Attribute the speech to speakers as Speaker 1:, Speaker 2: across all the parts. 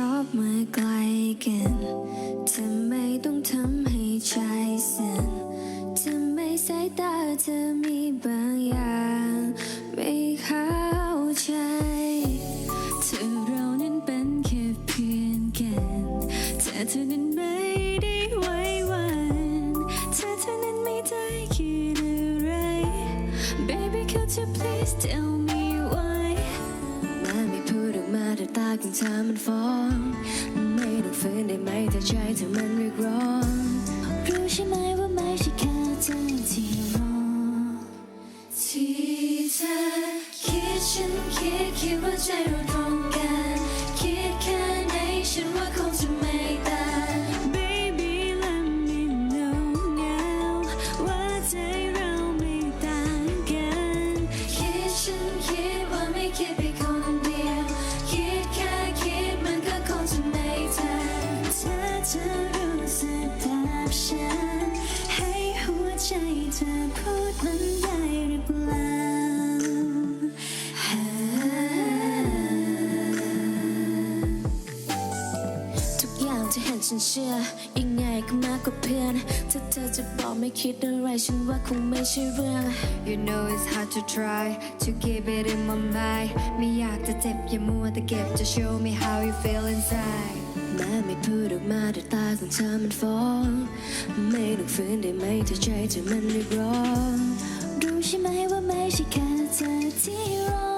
Speaker 1: ถึงชอบมาไกลกันทำไมต้องทำให้ใจสั่นทำไมสายตาเธอมีบางอย่าง ไม่เข้าใจเธอเรานั้นเป็นแค่เพื่อนกันแต่เธอนั้นไม่ได้ไว้วันเธอเธอนั้นไม่ได้คิดอะไร Baby could you please tell me าแต่างเธอมันฟ้อง ไม่ต้องฝืนได้ไหมถ้าใจเธอมันเรียกร้องรู้ใช่ไหมว่าไม่ใช่แค่เธอที่รอที่เธอคิดฉันคิดคิดว่าใจเราตรงกัน คิดแค่ไหนฉันว่าคง สึกแบบฉันให้หัวใจเธอพูดมันได้หรือเปล่าทุกอย่างที่เห็นฉันเชื่อยังไงก็มากกว่าเพื่อนถ้าเธอจะบอกไม่คิดอะไรฉันว่าคงไม่ใช่เรื่อง
Speaker 2: You know it's hard to try to keep it in my mind ไม่อยากจะเจ็บอย่ามัวแต่เก็บจะ show me how you feel inside
Speaker 1: แม้ไม่พูดออกมาแต่ตาของเธอมันฟ้องไม่ต้องฝืนได้ไหมถ้าใจเธอมันเรียกร้องรู้ใช่ไหมว่าไม่ใช่แค่เธอที่รอ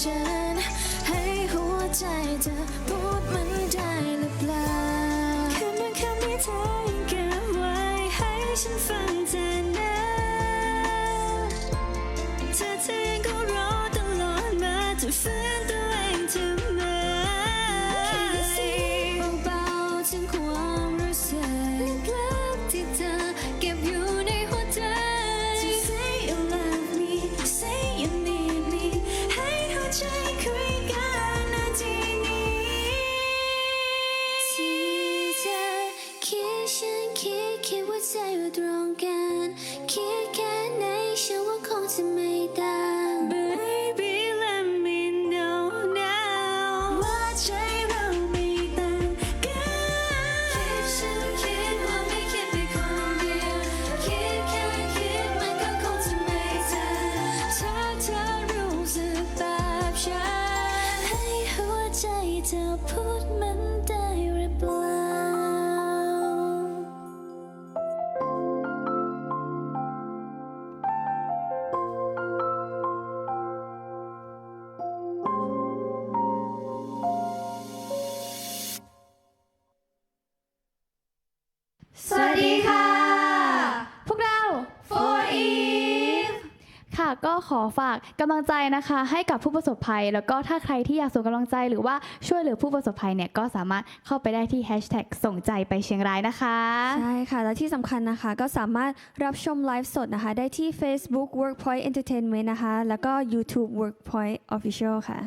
Speaker 1: ฉัน ให้หัวใจเธอพูดมันได้หรือเปล่าคำบางคำที่เธอยังเก็บไว้ให้ฉันฟังเธอนะเธอเธอยังก็รอตลอดมาจะฟัง นคิดคิดว่าใจเราตรงกัน คิดแค่ไหนฉันว่าคงจะไม่ต่าง Baby let me know now ว่าใจเราไม่ต่างกันคิดฉันคิดว่าไม่คิดไปคนเดียวคิดแค่คิดมันก็คงจะไม่ทันถ้าเธอรู้สึกแบบฉันให้หัวใจเธอพูดมันได้หรือเปล่า
Speaker 3: ก็ขอฝากกำลังใจนะคะ ให้กับผู้ประสบภัย แล้วก็ถ้าใครที่อยากส่งกำลังใจ หรือว่าช่วยเหลือผู้ประสบภัยเนี่ยก็สามารถเข้าไปได้ที่ Hashtag ส่งใจไปเชียงรายนะคะ
Speaker 4: ใช่ค่ะ และที่สำคัญนะคะก็สามารถรับชมไลฟ์สดนะคะ ได้ที่ Facebook Workpoint Entertainment นะคะ แล้วก็ YouTube Workpoint Official ค่ะ